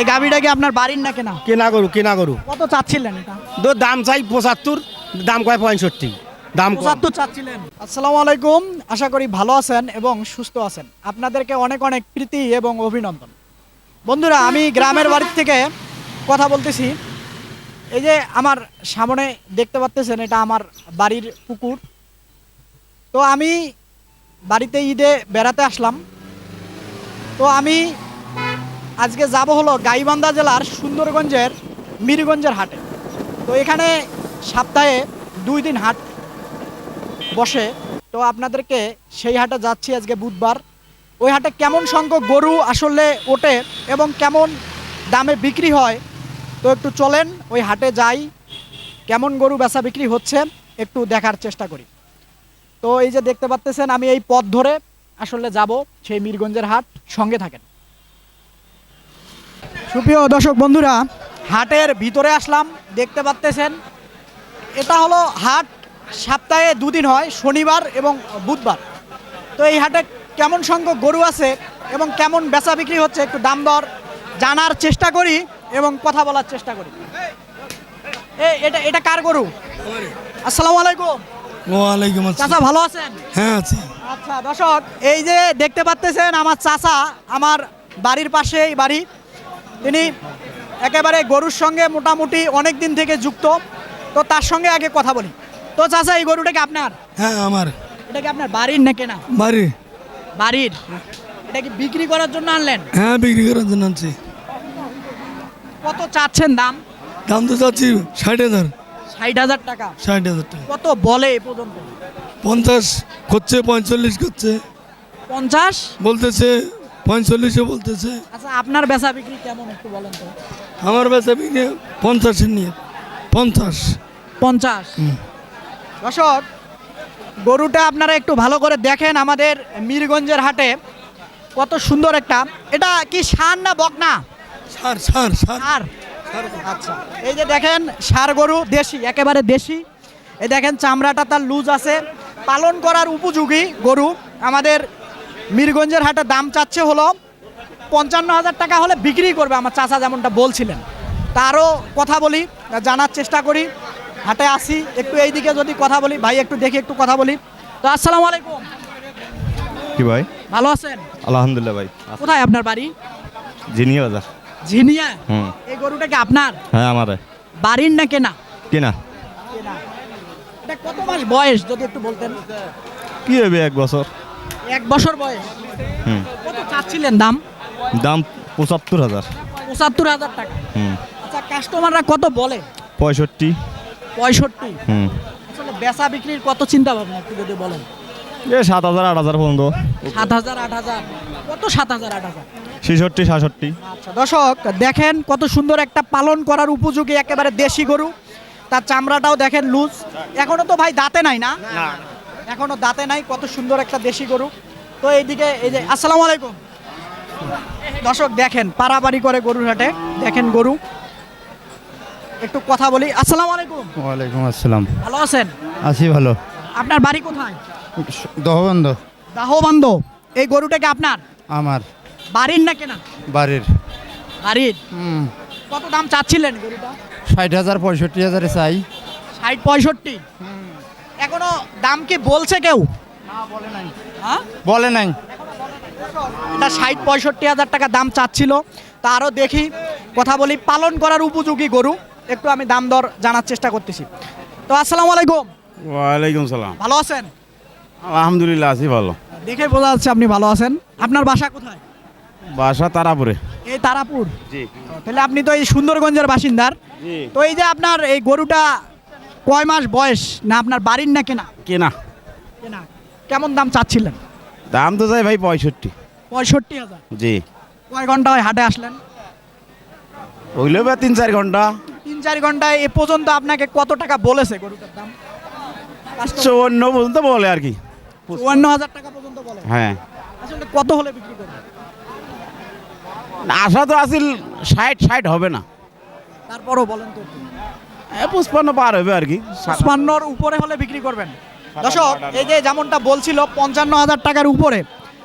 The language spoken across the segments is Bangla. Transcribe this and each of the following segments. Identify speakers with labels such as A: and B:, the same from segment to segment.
A: এই গাভিটা কি আপনার বাড়ির না কেনা?
B: কেনা গরু কেনা গরু।
A: কত চাচ্ছিলেন এটা?
B: তো দাম চাই পঁচাত্তর দাম কয় পঁয়ষট্টি। দাম।
A: পঁচাত্তর চাচ্ছিলেন। আসসালামু আলাইকুম আশা করি ভালো আছেন এবং সুস্থ আছেন। আপনাদেরকে অনেক অনেক প্রীতি এবং অভিনন্দন। বন্ধুরা আমি গ্রামের বাড়ির থেকে কথা বলতেছি। এই যে আমার সামনে দেখতে পাচ্তেছেন এটা আমার বাড়ির পুকুর। তো আমি বাড়িতে ঈদে বেড়াতে আসলাম। তো আমি আজকে যাব হলো গাইবান্ধা জেলার সুন্দরগঞ্জের মিরগঞ্জের হাটে। তো এখানে সপ্তাহে দুই দিন হাট বসে। তো আপনাদেরকে সেই হাটে যাচ্ছি আজকে বুধবার। ওই হাটে কেমন সংখ্যক গরু আসলে ওঠে এবং কেমন দামে বিক্রি হয়, তো একটু চলেন ওই হাটে যাই। কেমন গরু বেচা বিক্রি হচ্ছে একটু দেখার চেষ্টা করি। তো এই যে দেখতে পাচ্তেছেন, আমি এই পথ ধরে আসলে যাব সেই মিরগঞ্জের হাট। সঙ্গে থাকেন। সুপ্রিয় দর্শক বন্ধুরা হাটের ভিতরে আসলাম দেখতে পাচ্তেছেন। এটা হলো হাট সপ্তাহে দুদিন হয় শনিবার এবং বুধবার। তো এই হাটে কেমন সংখ্যক গরু আছে এবং কেমন বেচা বিক্রি হচ্ছে একটু দাম দর জানার চেষ্টা করি এবং কথা বলার চেষ্টা করি। এটা এটা কার গরু? আসসালামু আলাইকুম।
C: ওয়ালাইকুম আসসালাম।
A: চাচা ভালো আছেন?
C: হ্যাঁ আছি।
A: আচ্ছা দর্শক এই যে দেখতে পাচ্তেছেন আমার চাচা আমার বাড়ির পাশেই বাড়ি। তিনি একেবারে গরুর সঙ্গে মোটামুটি অনেক দিন থেকে যুক্ত। তো তার সঙ্গে আগে কথা বলি। তো চাচা এই গরুটা কি আপনার?
C: হ্যাঁ আমার।
A: এটা কি আপনার বাড়ির না? কেনা
C: বাড়ি।
A: বাড়ির? এটা কি বিক্রি করার জন্য আনলেন?
C: হ্যাঁ বিক্রি করার জন্য আনছি।
A: কত চাচ্ছেন দাম?
C: দাম তো চাচ্ছি ষাট হাজার।
A: ষাট হাজার টাকা।
C: ষাট হাজার টাকা।
A: কত বলে এ পর্যন্ত?
C: পঞ্চাশ করছে পঁয়তাল্লিশ করছে।
A: পঞ্চাশ?
C: বলতেছে পঁয়তাল্লিশে বলতেছে।
A: আচ্ছা আপনার বেচা বিক্রি কেমন একটু বলেন তো।
C: আমার বেচা বিক্রি পঞ্চাশের নিয়ে পঞ্চাশ।
A: পঞ্চাশ। দর্শক গরুটা আপনারা একটু ভালো করে দেখেন আমাদের মিরগঞ্জের হাটে। কত সুন্দর একটা। এটা কি সার না বকনা?
C: সার সার সার।
A: সার। আচ্ছা এই যে দেখেন সার গরু দেশি একেবারে দেশি। এই দেখেন চামড়াটা তার লুজ আছে। পালন করার উপযোগী গরু আমাদের মিরগঞ্জের হাটে দাম চাচ্ছে হলো পঞ্চান্ন হাজার টাকা হলে বিক্রি করবে আমার চাচা যেমনটা বলছিলেন। তারও কথা বলি জানার চেষ্টা করি হাটে আসি একটু এইদিকে যদি কথা বলি ভাই একটু দেখি একটু কথা বলি। তো আসসালামু আলাইকুম।
D: কি ভাই?
A: ভালো আছেন?
D: আলহামদুলিল্লাহ ভাই।
A: কোথায় আপনার বাড়ি?
D: জিনিয়া বাজার।
A: ঝিনিয়া?
D: হুম।
A: এই গরুটা কি আপনার?
D: হ্যাঁ আমার
A: বাড়ির না কেনা?
D: কেনা।
A: কেনা। এটা কত মাস বয়স যদি একটু বলতেন?
D: কি হবে এক বছর?
A: এক বছর বয়স।
D: হুম।
A: কত চাচ্ছিলেন দাম?
D: দাম পঁচাত্তর হাজার।
A: পঁচাত্তর হাজার টাকা। আচ্ছা কাস্টমাররা কত বলে?
D: পঁয়ষট্টি।
A: পঁয়ষট্টি।
D: হুম।
A: আসলে বেচা বিক্রির কত চিন্তা ভাবনা একটু যদি বলেন?
D: এ সাত হাজার আট হাজার পর্যন্ত।
A: সাত হাজার আট হাজার। কত সাত হাজার আট হাজার?
D: ছেষট্টি সাতষট্টি।
A: আচ্ছা দর্শক দেখেন কত সুন্দর একটা পালন করার উপযোগী একেবারে দেশি গরু। তার চামড়াটাও দেখেন লুজ। এখনও তো ভাই দাঁতে নাই না। এখনও দাঁতে নাই কত সুন্দর একটা দেশি গরু। তো এইদিকে এই যে আসসালামু আলাইকুম। দর্শক দেখেন পারাপারি করে গরুর হাটে দেখেন গরু। একটু কথা বলি। আসসালামু আলাইকুম।
E: ওয়ালাইকুম আসসালাম।
A: ভালো আছেন?
E: আছি ভালো।
A: আপনার বাড়ি কোথায়?
E: দহবন্ধ।
A: দাহবান্ধ। এই গরুটাকে আপনার?
E: আমার।
A: বাড়ির না কেনা?
E: বাড়ির।
A: বাড়ির?
E: হুম,
A: কত দাম চাচ্ছিলেন গরুটা?
E: ষাট হাজার পঁয়ষট্টি হাজারে চাই।
A: ষাট পঁয়ষট্টি? এখনও দাম কি বলছে কেউ? হ্যাঁ?
E: বলে নাই।
A: এটা ষাট পঁয়ষট্টি হাজার টাকা দাম চাচ্ছিল। তা আরও দেখি কথা বলি পালন করার উপযোগী গরু। একটু আমি দাম দর জানার চেষ্টা করতেছি। তো আসসালামু আলাইকুম।
F: ওয়ালাইকুম সালাম।
A: ভালো আছেন?
F: আলহামদুলিল্লাহ আছি ভালো।
A: দেখে বোঝা যাচ্ছে আপনি ভালো আছেন। আপনার বাসা কোথায়?
F: বাসা তারাপুরে।
A: এই তারাপুর?
F: জি।
A: তাহলে আপনি তো এই সুন্দরগঞ্জের বাসিন্দার।
F: জি।
A: তো এই যে আপনার এই গরুটা কয় মাস বয়স? না আপনার বাড়ির না কেনা?
F: কেনা।
A: কেনা। কেমন দাম চাচ্ছিলেন?
F: দাম তো যাই ভাই পঁয়ষট্টি।
A: পঁয়ষট্টি হাজার।
F: জি।
A: কয় ঘণ্টা হয় হাটে আসলেন?
F: হইলেও বা তিন চার ঘণ্টা।
A: তিন চার ঘন্টায় এ পর্যন্ত আপনাকে কত টাকা বলেছে গরুটার দাম?
F: চৌন্ন পর্যন্ত বলে আর কি।
A: চুয়ান্ন হাজার টাকা পর্যন্ত বলে।
F: হ্যাঁ।
A: আসলে কত হলে বিক্রি করবে
F: আশা তো আসিল ষাট ষাট হবে না।
A: তারপরও বলেন তো।
F: পুষ্পান্ন পার হবে আর কি।
A: পঞ্চান্নর উপরে হলে বিক্রি করবেন। দর্শক এই যে যেমনটা বলছিল পঞ্চান্ন হাজার টাকার উপরে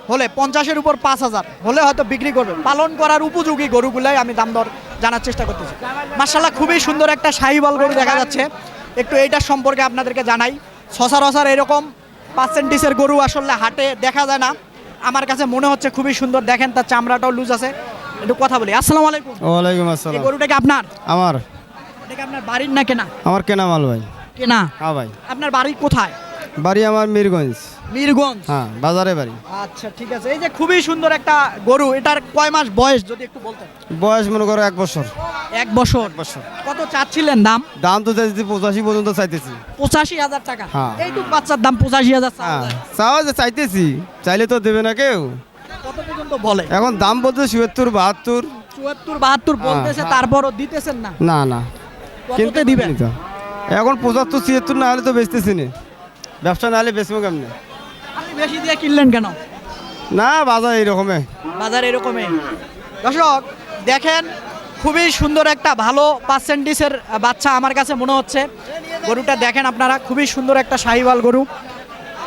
A: হলে পঞ্চাশের উপর পাঁচ হাজার হলে হয়তো বিক্রি করবে পালন করার উপযোগী গরুগুলাই আমি দাম দর জানার চেষ্টা করতেছি। মার্শাল্লাহ খুবই সুন্দর একটা শাহিবাল গরু দেখা যাচ্ছে। একটু এইটার সম্পর্কে আপনাদেরকে জানাই। সচরাচর এরকম পার্সেন্টেজের গরু আসলে হাটে দেখা যায় না। আমার কাছে মনে হচ্ছে খুবই সুন্দর। দেখেন তার চামড়াটাও লুজ আছে। একটু কথা বলি। আসসালামু আলাইকুম।
E: ওয়ালাইকুম
A: এই
E: আসসালাম
A: গরুটা কি আপনার?
E: আমার।
A: এটা কি আপনার বাড়ির না কেনা?
E: আমার কেনা মাল ভাই।
A: কেনা?
E: হ্যাঁ ভাই।
A: আপনার বাড়ি কোথায়?
E: বাড়ি আমার মিরগঞ্জ।
A: মিরগঞ্জ?
E: হ্যাঁ বাজারে বাড়ি।
A: আচ্ছা ঠিক আছে। এই যে খুবই সুন্দর একটা গরু এটার কয় মাস বয়স যদি একটু বলতেন?
E: বয়স মনে করো এক বছর।
A: এক বছর?
E: বছর।
A: কত চাচ্ছিলেন দাম?
E: দাম তো চাইছি পঁচাশি পর্যন্ত চাইতেছি।
A: পঁচাশি হাজার টাকা।
E: হ্যাঁ।
A: এইটুক বাচ্চার দাম পঁচাশি হাজার চাওয়া
E: হ্যাঁ। চাও যে চাইতেছি। চাইলে তো দেবে না কেউ।
A: কত পর্যন্ত বলে?
E: এখন দাম বলতে চুয়াত্তর বাহাত্তর।
A: চুয়াত্তর বাহাত্তর বলতেছে
E: হ্যাঁ।
A: তারপরও দিতেছেন না?
E: না না।
A: কততে দিবেন?
E: তো। এখন পঁচাত্তর ছিয়াত্তর না হলে তো বেচতেছি না ব্যবসা না হলে বেচবো কেমনে?
A: আপনি বেশি দিয়ে কিনলেন কেন?
E: না বাজার এইরকমই
A: বাজার এরকমই দর্শক দেখেন খুবই সুন্দর একটা ভালো পার্সেন্টেজের বাচ্চা আমার কাছে মনে হচ্ছে। গরুটা দেখেন আপনারা খুবই সুন্দর একটা শাহিওয়াল গরু।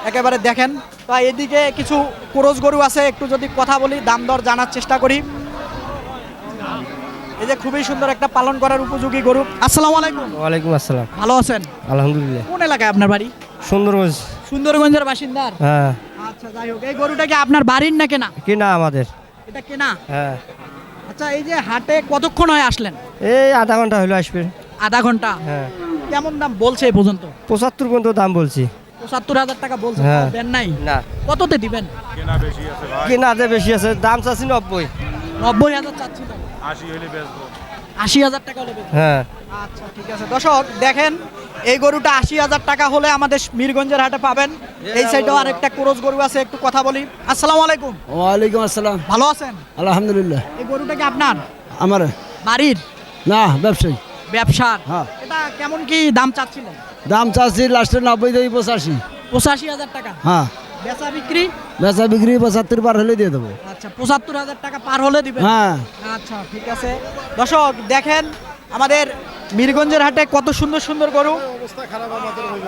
A: একেবারে দেখেন। তো এদিকে কিছু ক্রোজ গরু আছে একটু যদি কথা বলি দাম দর জানার চেষ্টা করি। এই যে খুবই সুন্দর একটা পালন করার উপযোগী গরু। আসসালামু আলাইকুম।
E: ওয়ালাইকুম আসসালাম।
A: ভালো আছেন?
E: আলহামদুলিল্লাহ।
A: কোন এলাকায় আপনার বাড়ি?
E: সুন্দরগঞ্জ।
A: সুন্দরগঞ্জের বাসিন্দার?
E: হ্যাঁ।
A: আচ্ছা যাই হোক এই গরুটা কি আপনার বাড়ির না কেনা?
E: কি না আমাদের।
A: এটা কেনা?
E: হ্যাঁ।
A: আচ্ছা এই যে হাটে কতক্ষণ হয় আসলেন?
E: এই আধা ঘণ্টা হলো আসবে।
A: আধা ঘণ্টা?
E: হ্যাঁ।
A: কেমন দাম বলছে এই পর্যন্ত?
E: পঁচাত্তর পর্যন্ত দাম বলছি।
A: পঁচাত্তর হাজার টাকা বলছে
E: হ্যাঁ।
A: দেন নাই?
E: না।
A: কততে দিবেন?
E: কিনাতে বেশি আছে দাম চাচ্ছি নব্বই।
A: নব্বই হাজার চাচ্ছিল আশি হাজার টাকা হলে
E: হ্যাঁ।
A: আচ্ছা ঠিক আছে। দর্শক দেখেন এই গরুটা আশি হাজার টাকা হলে আমাদের মিরগঞ্জের হাটে পাবেন। এই সাইডেও আরেকটা ক্রোজ গরু আছে একটু কথা বলি। আসসালামু আলাইকুম।
C: ওয়ালাইকুম আসসালাম।
A: ভালো আছেন?
C: আলহামদুলিল্লাহ।
A: এই গরুটা কি আপনার?
C: আমার?
A: বাড়ির?
C: না ব্যবসায়ী।
A: ব্যবসার?
C: হ্যাঁ।
A: এটা কেমন কি দাম চাচ্ছিলেন?
C: দাম চাচ্ছি লাস্টে নব্বই থেকে পঁচাশি।
A: পঁচাশি হাজার টাকা।
C: হ্যাঁ।
A: বেচা বিক্রি?
C: বেচা বিক্রি পঁচাত্তর পার হলে দিয়ে দেবো।
A: আচ্ছা পঁচাত্তর হাজার টাকা পার হলে দিবেন?
C: হ্যাঁ।
A: আচ্ছা ঠিক আছে। দর্শক দেখেন আমাদের মিরগঞ্জের হাটে কত সুন্দর সুন্দর গরু।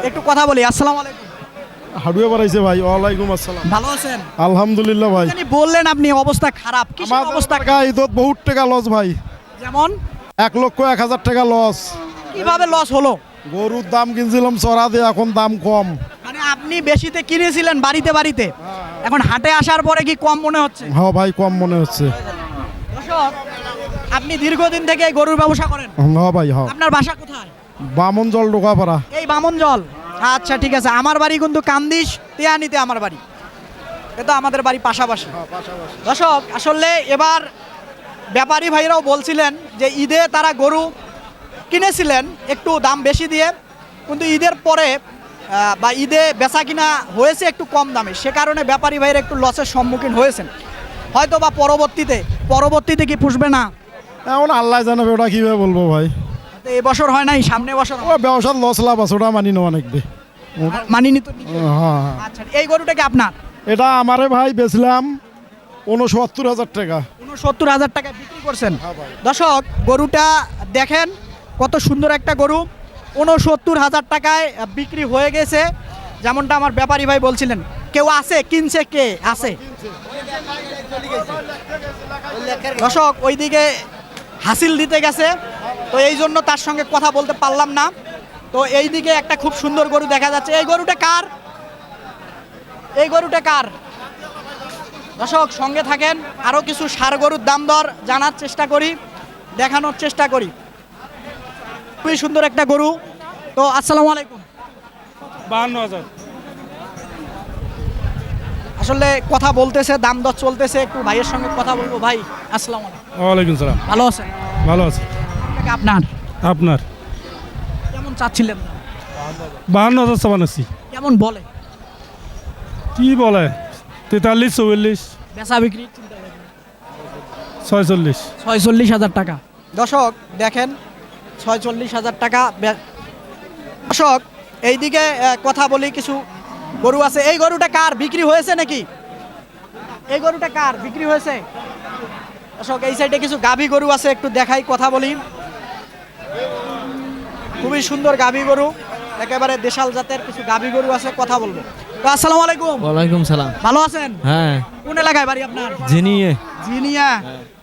A: একটু কথা বলি আসসালামু আলাইকুম।
G: হাডুয়ে বাড়াইছে ভাই ওয়ালাইকুম আসসালাম।
A: ভালো আছেন?
G: আলহামদুলিল্লাহ ভাই।
A: জানি বললেন আপনি অবস্থা খারাপ। কি অবস্থা?
G: ঈদত বহুত টাকা লস ভাই।
A: যেমন?
G: এক লক্ষ এক হাজার টাকা লস
A: কীভাবে লস হলো?
G: গরুর দাম কিনছিলাম চড়া দিয়ে এখন দাম কম।
A: আপনি বেশিতে কিনেছিলেন বাড়িতে বাড়িতে? এখন হাটে আসার পরে কি কম মনে হচ্ছে?
G: হ্যাঁ ভাই কম মনে হচ্ছে।
A: দর্শক আপনি দীর্ঘদিন থেকে এই গরুর ব্যবসা করেন।
G: হ্যাঁ ভাই হ্যাঁ
A: আপনার বাসা কোথায়?
G: বামন জল ঢোকাপাড়া
A: এই বামন জল আচ্ছা ঠিক আছে। আমার বাড়ি কিন্তু কান্দিস তেয়ানিতে আমার বাড়ি। এটা আমাদের বাড়ি পাশাপাশি। দর্শক আসলে এবার ব্যাপারী ভাইরাও বলছিলেন যে ঈদে তারা গরু কিনেছিলেন একটু দাম বেশি দিয়ে। কিন্তু ঈদের পরে বা ঈদে বেচা কিনা হয়েছে একটু কম দামে সে কারণে ব্যাপারী ভাইয়ের একটু লসের সম্মুখীন হয়েছেন। হয়তো বা পরবর্তীতে পরবর্তীতে কি পুষবে না?
G: এখন আল্লাহ জানাবে ওটা কীভাবে বলব ভাই?
A: তো এই বছর হয় নাই সামনে বছর
G: ও ব্যবসার লস লাভ আছে ওটা মানি না অনেক মানি
A: মানিনি তো
G: হ্যাঁ হ্যাঁ।
A: আচ্ছা এই গরুটা কি আপনার?
G: এটা আমারে ভাই বেচলাম উনসত্তর হাজার টাকা।
A: উনসত্তর হাজার টাকা বিক্রি করছেন। দর্শক গরুটা দেখেন কত সুন্দর একটা গরু। উনসত্তর হাজার টাকায় বিক্রি হয়ে গেছে। যেমনটা আমার ব্যাপারী ভাই বলছিলেন, কেউ আছে? কিনছে কে? আছে। দর্শক, ওইদিকে হাসিল দিতে গেছে। তো এই জন্য তার সঙ্গে কথা বলতে পারলাম না। তো এই দিকে একটা খুব সুন্দর গরু দেখা যাচ্ছে। এই গরুটা কার? এই গরুটা কার? দর্শক, সঙ্গে থাকেন। আরও কিছু সার গরুর দাম দর জানার চেষ্টা করি, দেখানোর চেষ্টা করি। খুবই সুন্দর একটা গরু। তো আসসালামু আলাইকুম।
G: বাহান্ন হাজার।
A: আসলে কথা বলতেছে দাম দর চলতেছে একটু ভাইয়ের সঙ্গে কথা বলব। ভাই আসসালামু আলাইকুম।
G: ওয়ালাইকুম সালাম।
A: ভালো আছেন?
G: ভালো আছে।
A: আপনার?
G: আপনার?
A: কেমন চাচ্ছিলেন?
G: বাহান্ন হাজার সাবান আছি
A: কেমন বলে?
G: কি বলে? তেতাল্লিশ চৌল্লিশ
A: বেচা বিক্রি।
G: ছয়চল্লিশ।
A: ছয়চল্লিশ হাজার টাকা। দর্শক দেখেন ছয়চল্লিশ হাজার টাকা দর্শক এইদিকে কথা বলি কিছু গরু আছে। এই গরুটা কার? বিক্রি হয়েছে নাকি? এই গরুটা কার? বিক্রি হয়েছে? দর্শক এই সাইডে কিছু গাভী গরু আছে একটু দেখাই কথা বলি। খুবই সুন্দর গাভী গরু। একেবারে দেশাল জাতের কিছু গাভী গরু আছে কথা বলব। আসসালামু আলাইকুম।
C: ওয়ালাইকুম সালাম।
A: ভালো আছেন?
C: হ্যাঁ।
A: কোন এলাকায় বাড়ি আপনার?
C: জিনিয়ে।
A: জিনিয়া।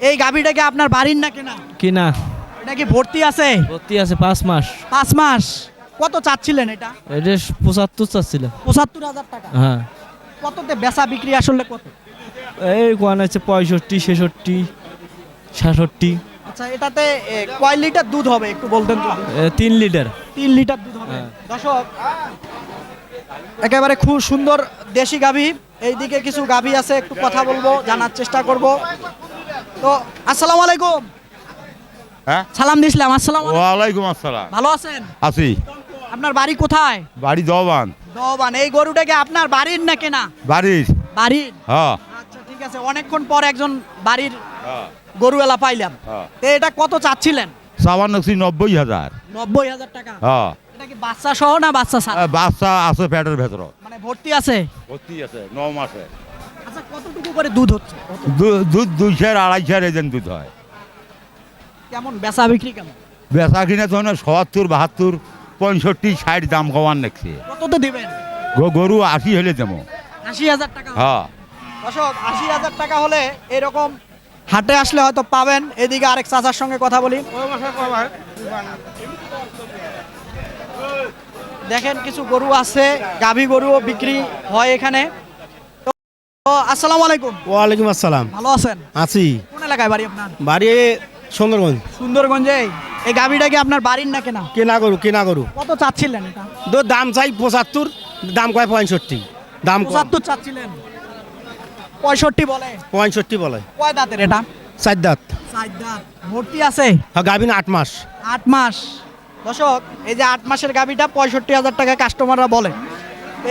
A: এই গাভীটা কি আপনার বাড়ির না কেনা?
C: কিনা।
A: এটা কি ভর্তি আছে?
C: ভর্তি আছে পাঁচ মাস।
A: পাঁচ মাস। কত চাচ্ছিলেন এটা?
C: এটা পঁচাত্তর চাচ্ছিল
A: পঁচাত্তর হাজার টাকা।
C: হ্যাঁ।
A: কততে বেচা বিক্রি আসলে কত?
C: এই কোয়ান আছে পঁয়ষট্টি ছেষট্টি
A: আচ্ছা এটাতে এ, কয় লিটার দুধ হবে একটু বলতেন তো?
C: এ, তিন লিটার।
A: তিন লিটার দুধ হবে।
C: হ্যাঁ।
A: দর্শক একেবারে খুব সুন্দর দেশি গাভী। এইদিকে কিছু গাভী আছে একটু কথা বলব জানার চেষ্টা করব। তো আসসালামু আলাইকুম।
H: হ্যাঁ?
A: সালাম দিছিলাম আসসালাম
H: ওয়ালাইকুম আসসালাম।
A: ভালো আছেন?
H: আছি।
A: আপনার বাড়ি কোথায়?
H: বাড়ি দবান
A: দবান এই গরুটাকে আপনার বাড়ির না কেনা?
H: বাড়ির।
A: বাড়ির?
H: হ্যাঁ।
A: আচ্ছা ঠিক আছে। অনেকক্ষণ পর একজন বাড়ির
H: হ্যাঁ,
A: গরুওয়ালা পাইলাম।
H: হ্যাঁ।
A: তো এটা কত চাচ্ছিলেন?
H: নকশি নব্বই হাজার।
A: নব্বই হাজার টাকা?
H: হ্যাঁ।
A: এটা কি বাচ্চা সহ না বাচ্চা
H: বাচ্চা আছে পেটের ভেতর
A: মানে ভর্তি আছে?
H: ভর্তি আছে ন মাসে।
A: আচ্ছা কতটুকু করে দুধ হচ্ছে?
H: দুধ দুইশের আড়াইশের এজেন্ট দুধ হয়।
A: কেমন? বেচা বিক্রি কেমন?
H: বেচা কিনে তো সত্তর বাহাত্তর। পঁয়ষট্টি ষাট দাম কমান
A: কততে দিবেন?
H: গরু আশি হলে দেবো।
A: আশি হাজার টাকা
H: হ্যাঁ।
A: দর্শক আশি হাজার টাকা হলে এরকম হাটে আসলে হয়তো পাবেন। এদিকে আরেক চাচার সঙ্গে কথা বলি। দেখেন কিছু গরু আছে গাভী গরুও বিক্রি হয় এখানে। তো আসসালামু আলাইকুম।
B: ওয়ালাইকুম আসসালাম।
A: ভালো আছেন?
B: আছি।
A: কোন এলাকায় বাড়ি আপনার?
B: বাড়ি সুন্দরগঞ্জ।
A: সুন্দরগঞ্জে এই গাভীটা কি আপনার বাড়ির না? কেনা
B: কেনা গরু কেনা গরু।
A: কত চাচ্ছিলেন এটা?
B: তো দাম চাই পঁচাত্তর দাম কয় পঁয়ষট্টি দাম
A: পঁচাত্তর চাচ্ছিলেন। পঁয়ষট্টি বলে।
B: পঁয়ষট্টি বলে।
A: কয় দাঁতের এটা?
B: চার দাঁত।
A: চার দাঁত। ভর্তি আছে?
B: হ্যাঁ গাভিন আট মাস।
A: আট মাস। দর্শক এই যে আট মাসের গাভিটা পঁয়ষট্টি হাজার টাকা কাস্টমাররা বলে।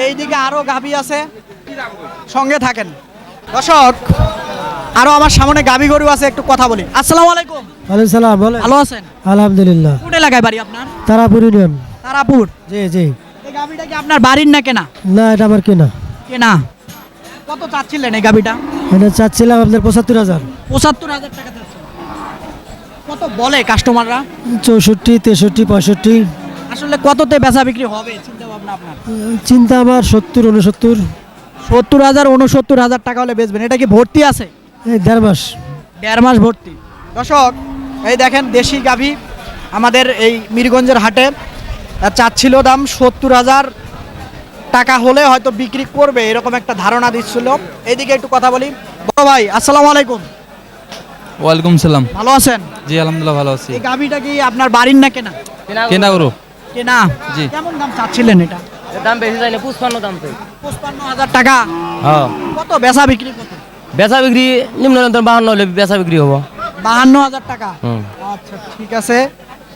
A: এইদিকে আরও গাভি আছে। সঙ্গে থাকেন। দর্শক আরও আমার সামনে গাভি গরু আছে একটু কথা বলি। আসসালামু আলাইকুম।
I: ওয়ালাইকুম সালাম বলে
A: ভালো আছেন?
I: আলহামদুলিল্লাহ।
A: কোন এলাকায় বাড়ি আপনার?
I: তারাপুর ইউনিয়ন।
A: তারাপুর?
I: জি জি।
A: এই গাভিটা কি আপনার বাড়ির না কেনা?
I: না এটা আমার কেনা।
A: কেনা। কত চাচ্ছিলেন এই গাভিটা?
I: এটা চাচ্ছিলাম আপনার পঁচাত্তর হাজার।
A: পঁচাত্তর হাজার টাকা কত বলে কাস্টমাররা
I: চৌষট্টি তেষট্টি পঁয়ষট্টি।
A: আসলে কততে বেচা বিক্রি হবে? চিন্তা ভাবনা আপনার।
I: চিন্তা আমার সত্তর উনসত্তর।
A: সত্তর হাজার উনসত্তর হাজার টাকা হলে বেচবেন। এটা কি ভর্তি আছে?
I: এই দেড় মাস।
A: দেড় মাস ভর্তি। দর্শক এই দেখেন দেশি গাভী আমাদের এই মিরগঞ্জের হাটে। তার চাচ্ছিল দাম সত্তর হাজার টাকা হলে হয়তো বিক্রি করবে এরকম একটা ধারণা দিচ্ছিল। এইদিকে একটু কথা বলি। বড় ভাই আসসালামু আলাইকুম।
J: ওয়ালাইকুম সালাম।
A: ভালো আছেন?
J: জি আলহামদুলিল্লাহ ভালো আছি।
A: এই গাভীটা কি আপনার বাড়ির না কেনা?
J: কেনা করো
A: কেনা
J: জি।
A: কেমন দাম চাচ্ছিলেন এটা?
K: দাম বেশি যায় না পুষ্পান্ন দাম তো
A: পঁচপান্ন হাজার টাকা।
K: হ্যাঁ।
A: কত বেচা বিক্রি কত?
K: বেচা বিক্রি নিম্ন বাহান্ন হলে বেচা বিক্রি হব।
A: বাহান্ন হাজার টাকা। আচ্ছা ঠিক আছে।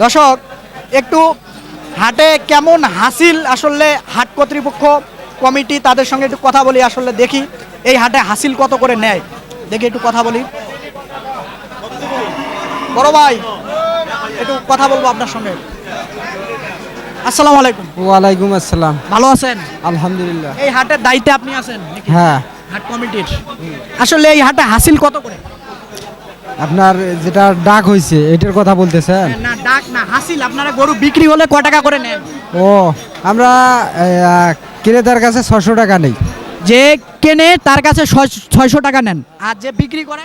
A: দর্শক একটু হাটে কেমন হাসিল আসলে হাট কর্তৃপক্ষ কমিটি? তাদের সঙ্গে একটু কথা বলি আসলে দেখি। এই হাটে হাসিল কত করে নেয়? দেখি একটু কথা বলি। বড় ভাই একটু কথা বলব আপনার সঙ্গে। আসসালামু আলাইকুম।
E: ওয়ালাইকুম আসসালাম।
A: ভালো আছেন?
E: আলহামদুলিল্লাহ।
A: এই হাটের দায়িত্বে আপনি আছেন
E: হ্যাঁ।
A: হাট কমিটির। আসলে এই হাটে হাসিল কত করে?
E: আপনার যেটা ডাক হয়েছে এটার কথা বলতেছেন?
A: না ডাক না হাসিল। আপনারা গরু বিক্রি হলে ক টাকা করে নেন?
E: ও আমরা ক্রেতার কাছে ছশো টাকা নেই।
A: যে কেনে তার কাছে ছয়শো টাকা নেন। আর যে বিক্রি করে?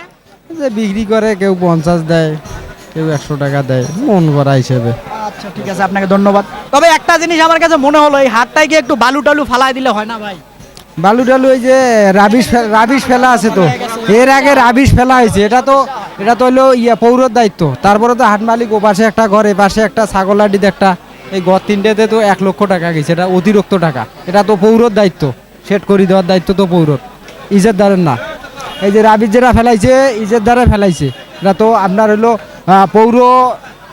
E: যে বিক্রি করে কেউ পঞ্চাশ দেয় কেউ একশো টাকা দেয় মন করা হিসেবে।
A: আচ্ছা ঠিক আছে আপনাকে ধন্যবাদ। তবে একটা জিনিস আমার কাছে মনে হলো এই হাটটায় গিয়ে একটু বালু টালু ফালাই দিলে হয় না ভাই?
E: বালু টালু ওই যে রাবিশ রাবিশ ফেলা আছে তো। এর আগে রাবিশ ফেলা হয়েছে। এটা তো এটা তো হলো ইয়া পৌরর দায়িত্ব। তারপরে তো হাট মালিক ও পাশে একটা ঘর পাশে একটা ছাগল ছাগলাডিতে একটা। এই ঘর তিনটেতে তো এক লক্ষ টাকা গেছে। এটা অতিরিক্ত টাকা। এটা তো পৌরর দায়িত্ব। সেট করে দেওয়ার দায়িত্ব তো পৌরর। ইজেরদারের না। এই যে রাবিশ যেটা ফেলাইছে ইজেরদারে ফেলাইছে। এটা তো আপনার হলো পৌর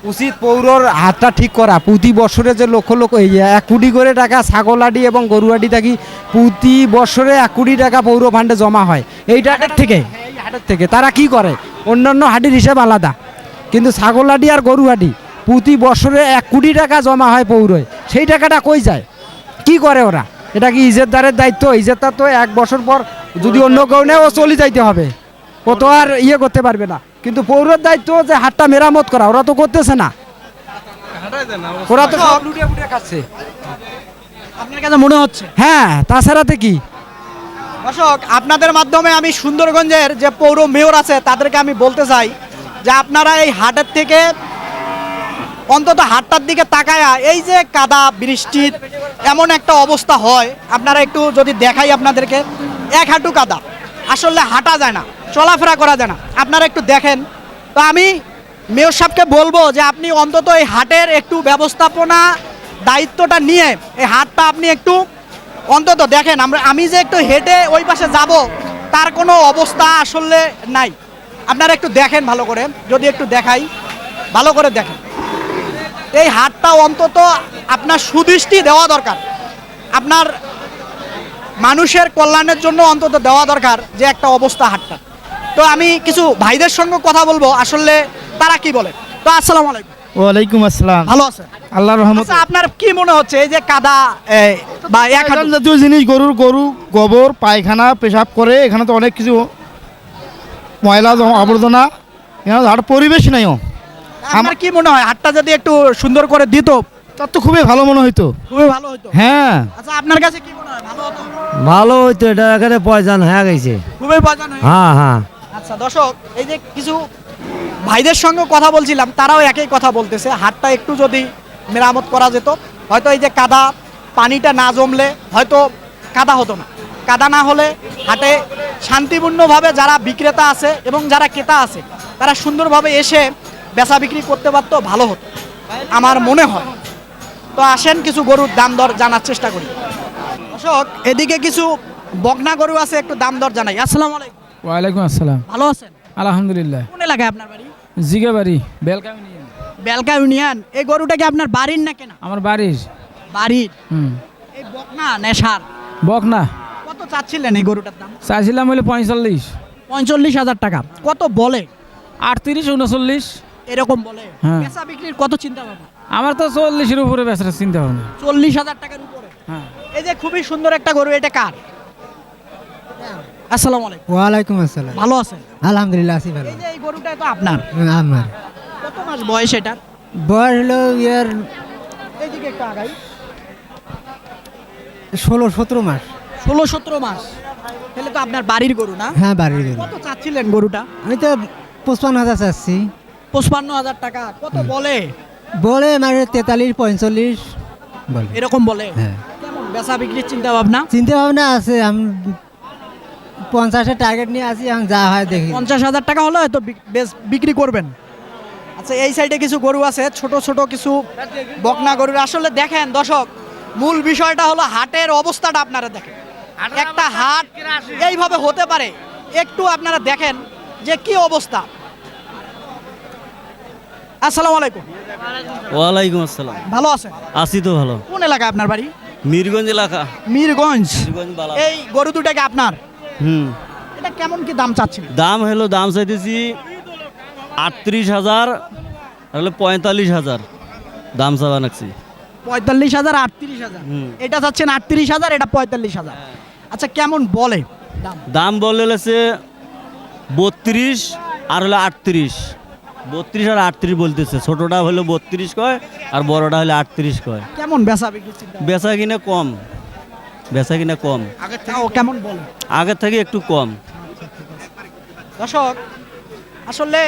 E: উচিত পৌরর হাতটা ঠিক করা। প্রতি বছরে যে লক্ষ লক্ষ এক কোটি করে টাকা ছাগলাডি এবং গরুয়াডি থাকি, প্রতি বছরে এক কোটি টাকা পৌর ফান্ডে জমা হয়। এই টাকার থেকে হাটের থেকে। তারা কি করে? অন্যান্য হাটির হিসাব আলাদা। কিন্তু ছাগলাডি আর গরুহাটি প্রতি বছরে এক কোটি টাকা জমা হয় পৌরয় সেই টাকাটা কই যায়? কি করে ওরা? এটা কি ইজেরদারের দায়িত্ব? ইজেরদার তো এক বছর পর যদি অন্য কেউ নেয়, ও চলে যাইতে হবে। ও তো আর ইয়ে করতে পারবে না। কিন্তু পৌরের দায়িত্ব যে হাটটা মেরামত করা ওরা তো করতেছে না। ওরা তো সব লুটিয়ে ফুটিয়ে খাচ্ছে।
A: আপনার কাছে মনে হচ্ছে?
E: হ্যাঁ তাছাড়াতে কি?
A: দর্শক আপনাদের মাধ্যমে আমি সুন্দরগঞ্জের যে পৌর মেয়র আছে তাদেরকে আমি বলতে চাই যে আপনারা এই হাটের থেকে অন্তত হাটটার দিকে তাকায়া এই যে কাদা বৃষ্টির এমন একটা অবস্থা হয় আপনারা একটু যদি দেখাই আপনাদেরকে। এক হাঁটু কাদা। আসলে হাঁটা যায় না। চলাফেরা করা যায় না। আপনারা একটু দেখেন। তো আমি মেয়র সাহেবকে বলব যে আপনি অন্তত এই হাটের একটু ব্যবস্থাপনা দায়িত্বটা নিয়ে এই হাটটা আপনি একটু অন্তত দেখেন। আমরা, আমি যে একটু হেঁটে ওই পাশে যাব, তার কোনো অবস্থা আসলে নাই। আপনারা একটু দেখেন ভালো করে। যদি একটু দেখাই, ভালো করে দেখেন। এই হাটটা অন্তত আপনার সুদৃষ্টি দেওয়া দরকার। আপনার মানুষের কল্যাণের জন্য অন্তত দেওয়া দরকার যে একটা অবস্থা হাটটা। তো আমি কিছু ভাইদের সঙ্গে কথা বলব আসলে তারা কি বলে? তো আসসালামু আলাইকুম।
C: ওয়ালাইকুম আসসালাম।
A: ভালো আছে
C: আল্লাহ রহমত।
A: আচ্ছা আপনার কি মনে হচ্ছে এই যে কাদা বা এক
C: জাতীয় জিনিস গরুর গরু গোবর পায়খানা পেশাব করে এখানে তো অনেক কিছু ময়লা আবর্জনা এখানে আর পরিবেশ নাইও
A: আমার কি মনে হয় হাটটা যদি একটু সুন্দর করে দিত?
C: তার তো খুবই ভালো মনে হইতো।
A: খুবই ভালো হতো
C: হ্যাঁ।
A: আচ্ছা আপনার কাছে কি মনে হয় ভালো হতো?
I: ভালো হইতো এটা এখানে পয়জান হয়ে গেছে।
A: খুবই হয়ে
I: হ্যাঁ হ্যাঁ।
A: আচ্ছা দর্শক, এই যে কিছু ভাইদের সঙ্গে কথা বলছিলাম, তারাও একই কথা বলতেছে। হাটটা একটু যদি মেরামত করা যেত, হয়তো এই যে কাদা, পানিটা না জমলে হয়তো কাদা হতো না। কাদা না হলে হাটে শান্তিপূর্ণভাবে যারা বিক্রেতা আছে এবং যারা ক্রেতা আছে, তারা সুন্দরভাবে এসে বেচা বিক্রি করতে পারতো, ভালো হতো। আমার মনে হয়। তো আসেন, কিছু গরুর দাম দর জানার চেষ্টা করি। দর্শক, এদিকে কিছু বগনা গরু আছে, একটু দাম দর জানাই। আসসালামু আলাইকুম।
C: ওয়ালাইকুম আসসালাম।
A: ভালো আছেন?
C: আলহামদুলিল্লাহ।
A: কোন এলাকায় আপনার বাড়ি?
C: জিগাবাড়ি বেলকামি নিয়ে
A: বেলকা ইউনিয়ন? এই গরুটা কি আপনার বাড়ির না কেনা?
C: আমার বাড়ির।
A: বাড়ির?
C: হুম।
A: এই বকনা নেশার
C: বক না
A: কত চাচ্ছিলেন এই গরুটার দাম?
C: চাইছিলাম হইলে পঁয়তাল্লিশ।
A: পঁয়তাল্লিশ হাজার টাকা। কত বলে?
C: আটত্রিশ উনচল্লিশ।
A: এরকম বলে।
C: হ্যাঁ।
A: বেচা বিক্রির কত চিন্তা ভাবনা?
C: আমার তো চল্লিশের উপরে বেচার চিন্তা ভাবনা।
A: চল্লিশ হাজার টাকার উপরে?
C: হ্যাঁ।
A: এই যে খুবই সুন্দর একটা গরু এটা কার? আসসালামু আলাইকুম।
I: ওয়ালাইকুম আসসালাম।
A: ভালো আছেন?
I: আলহামদুলিল্লাহ আছি ভালো।
A: এই যে এই গরুটা তো আপনার।
I: আমার।
A: কত মাস বয়স এটা?
I: বয়স হলো ইয়ার
A: এইদিকে একটু আগাই।
I: ষোলো সতেরো মাস।
A: ষোলো সতেরো মাস। তাহলে তো আপনার বাড়ির গরু না?
I: হ্যাঁ বাড়ির গরু।
A: কত চাচ্ছিলেন গরুটা?
I: আমি তো পঁচপান্ন হাজার চাচ্ছি।
A: পঁচপান্ন হাজার টাকা। কত বলে?
I: বলে মানে তেতাল্লিশ পঁয়তাল্লিশ বলে।
A: এরকম বলে?
I: হ্যাঁ।
A: বেচা বিক্রির চিন্তা ভাবনা
I: চিন্তা ভাবনা আছে আমি পঞ্চাশের টার্গেট নিয়ে আসি এখন যা হয় দেখি।
A: পঞ্চাশ হাজার টাকা হলে হয়তো বেশ বিক্রি করবেন। আচ্ছা এই সাইডে কিছু গরু আছে ছোট ছোট কিছু বকনা গরুর। আসলে দেখেন দর্শক মূল বিষয়টা হলো হাটের অবস্থাটা আপনারা দেখেন। একটা হাট এইভাবে হতে পারে। একটু আপনারা দেখেন যে কি অবস্থা। আসসালামু আলাইকুম।
K: ওয়ালাইকুম আসসালাম।
A: ভালো আছেন?
K: আসি তো ভালো।
A: কোন এলাকা আপনার বাড়ি?
K: মিরগঞ্জ এলাকা।
A: মিরগঞ্জ।
K: মিরগঞ্জ
A: এই গরু দুটাকে আপনার?
K: হুম।
A: এটা কেমন কি দাম চাচ্ছিল
K: দাম হলো দাম চাইতেছি আটত্রিশ হাজার হলো পঁয়তাল্লিশ হাজার দাম চাবা নাকছি
A: পঁয়তাল্লিশ হাজার আটত্রিশ হাজার। এটা চাচ্ছেন আটত্রিশ হাজার এটা পঁয়তাল্লিশ হাজার। আচ্ছা কেমন বলে দাম?
K: দাম বলে হচ্ছে বত্রিশ আর হলো আটত্রিশ। বত্রিশ আর আটত্রিশ বলতেছে ছোটটা হলো বত্রিশ কয় আর বড়টা হলো আটত্রিশ কয়।
A: কেমন বেচা বিক্রি
K: বেচা কিনে কম। বেচা কিনে কম।
A: তাও কেমন বলে?
K: আগের থেকে একটু কম।
A: দর্শক আসলে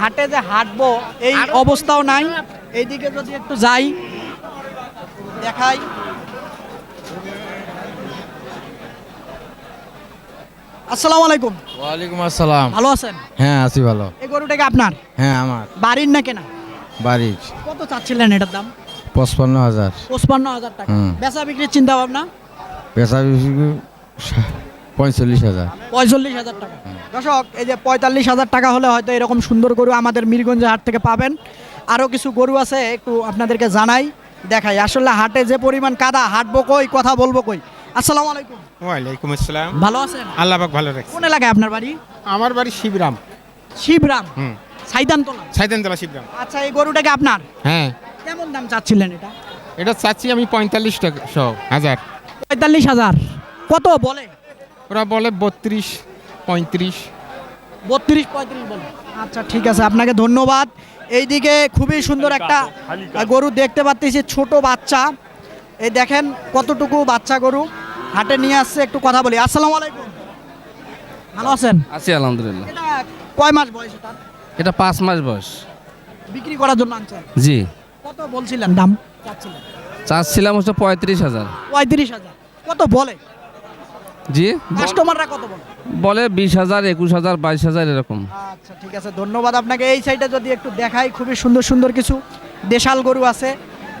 A: হাটে যে হাঁটবো এই অবস্থাও নাই। এইদিকে যদি একটু যাই দেখাই। আসসালামু আলাইকুম।
J: ওয়ালাইকুম আসসালাম।
A: ভালো আছেন?
J: হ্যাঁ আছি ভালো।
A: এই গরুটাকে আপনার?
J: হ্যাঁ আমার।
A: বাড়ির না কেনা?
J: বাড়ির।
A: কত চাচ্ছিলেন এটার দাম?
J: পঁচপান্ন হাজার।
A: পঁচপান্ন হাজার টাকা। বেচা বিক্রির চিন্তা ভাবনা
J: পঁয়তাল্লিশ হাজার।
A: পঁয়তাল্লিশ হাজার টাকা। দর্শক এই যে পঁয়তাল্লিশ হাজার টাকা হলে হয়তো এরকম সুন্দর গরু আমাদের মিরগঞ্জ হাট থেকে পাবেন। আরও কিছু গরু আছে একটু আপনাদেরকে জানাই দেখাই। আসলে হাটে যে পরিমাণ কাদা হাঁটবো কই কথা বলব কই? আসসালামু আলাইকুম।
B: ওয়ালাইকুম আসসালাম।
A: ভালো আছেন?
B: আল্লাহ পাক ভালো রাখছে।
A: কোন এলাকায় আপনার বাড়ি?
B: আমার বাড়ি শিবরাম।
A: শিবরাম?
B: হুম।
A: সাইদানতলা?
B: সাইদানতলা শিবরাম।
A: আচ্ছা এই গরুটাকে আপনার?
B: হ্যাঁ।
A: কেমন দাম চাচ্ছিলেন এটা?
B: এটা চাচ্ছি আমি পঁয়তাল্লিশ টাকা সহ হাজার।
A: পঁয়তাল্লিশ হাজার। কত বলে?
B: ওরা বলে বত্রিশ পঁয়ত্রিশ।
A: বত্রিশ পঁয়ত্রিশ বলে। আচ্ছা ঠিক আছে আপনাকে ধন্যবাদ। এইদিকে খুবই সুন্দর একটা গরু দেখতে পাচ্ছি ছোট বাচ্চা। এই দেখেন কতটুকু বাচ্চা গরু। হাটে নিয়ে আসছে একটু কথা বলি। আসসালামু আলাইকুম। ভালো আছেন?
J: আছি আলহামদুলিল্লাহ।
A: এটা কয় মাস বয়স তার
J: এটা পাঁচ মাস বয়স।
A: বিক্রি করার জন্য আনছেন?
J: জি।
A: কত বলছিলেন দাম? চাচ্ছিলেন?
J: চাচ্ছিলাম হচ্ছে পঁয়ত্রিশ হাজার।
A: পঁয়ত্রিশ হাজার। কত বলে?
J: জি?
A: কাস্টমাররা কত বলে?
J: বলে বিশ হাজার একুশ হাজার বাইশ হাজার এরকম।
A: আচ্ছা ঠিক আছে ধন্যবাদ আপনাকে। এই সাইডে যদি একটু দেখাই খুবই সুন্দর সুন্দর কিছু দেশাল গরু আছে।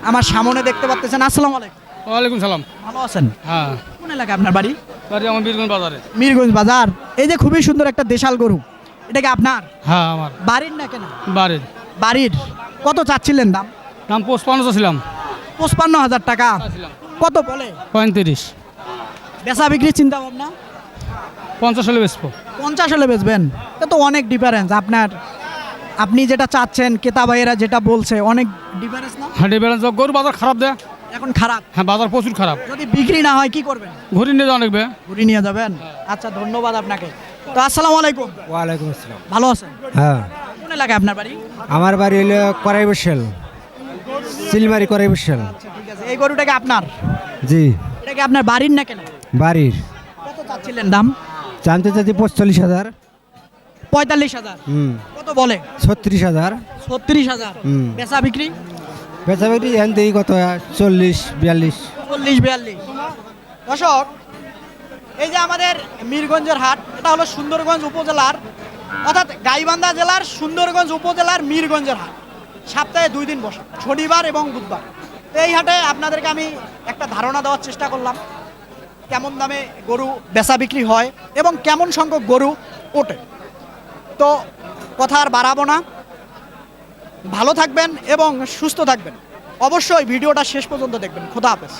A: আমার সামনে দেখতে পাচ্ছেন আসসালামু আলাইকুম।
C: ওয়ালাইকুম সালাম।
A: ভালো আছেন?
C: হ্যাঁ।
A: কোন এলাকা আপনার বাড়ি?
C: বাড়ি আমার বীরগঞ্জ বাজারে।
A: মিরগঞ্জ বাজার। এই যে খুবই সুন্দর একটা দেশাল গরু এটা কি আপনার?
C: হ্যাঁ আমার।
A: বাড়ির না কেনা?
C: বাড়ির।
A: বাড়ির। কত চাচ্ছিলেন দাম?
C: দাম পঁচপান্ন ছিলাম।
A: পঁচপান্ন হাজার টাকা। কত বলে?
C: পঁয়ত্রিশ।
A: বেচা বিক্রির চিন্তা ভাবনা
C: পঞ্চাশ হলে বেচবো।
A: পঞ্চাশ হলে বেচবেন? তা তো অনেক ডিফারেন্স আপনার আপনি যেটা চাচ্ছেন কেতা ভাইয়েরা যেটা বলছে অনেক ডিফারেন্স না?
C: হ্যাঁ ডিফারেন্স গরু বাজার খারাপ দেয়
A: এখন খারাপ?
C: হ্যাঁ বাজার প্রচুর খারাপ।
A: যদি বিক্রি না হয় কি করবেন?
C: ঘুরি নিয়ে যাওয়া লাগবে।
A: ঘুরি নিয়ে যাবেন? আচ্ছা ধন্যবাদ আপনাকে। তো আসসালামু আলাইকুম।
E: ওয়ালাইকুম আসসালাম।
A: ভালো আছেন?
E: হ্যাঁ।
A: কোন এলাকায় আপনার বাড়ি?
E: আমার বাড়ি হলো করাই বসেল সিলমারি করাই
A: এই গরুটাকে আপনার?
E: জি।
A: এটা কি আপনার বাড়ির না কেন?
E: বাড়ির।
A: কত চাচ্ছিলেন দাম?
E: জানতে চাচ্ছি পঁচল্লিশ হাজার।
A: পঁয়তাল্লিশ হাজার।
E: হুম।
A: কত বলে?
E: ছত্রিশ হাজার।
A: ছত্রিশ হাজার।
E: হুম।
A: বেচা বিক্রি?
E: বেচা বিক্রি এখান থেকে কত? চল্লিশ বিয়াল্লিশ।
A: চল্লিশ বিয়াল্লিশ। দর্শক এই যে আমাদের মিরগঞ্জের হাট এটা হলো সুন্দরগঞ্জ উপজেলার অর্থাৎ গাইবান্ধা জেলার সুন্দরগঞ্জ উপজেলার মিরগঞ্জের হাট। সপ্তাহে দুই দিন বসে শনিবার এবং বুধবার। তো এই হাটে আপনাদেরকে আমি একটা ধারণা দেওয়ার চেষ্টা করলাম, কেমন দামে গরু বেচা বিক্রি হয় এবং কেমন সংখ্যক গরু ওঠে। তো কথা আর বাড়াবো না। ভালো থাকবেন এবং সুস্থ থাকবেন। অবশ্যই ভিডিওটা শেষ পর্যন্ত দেখবেন। খোদা হাফেজ।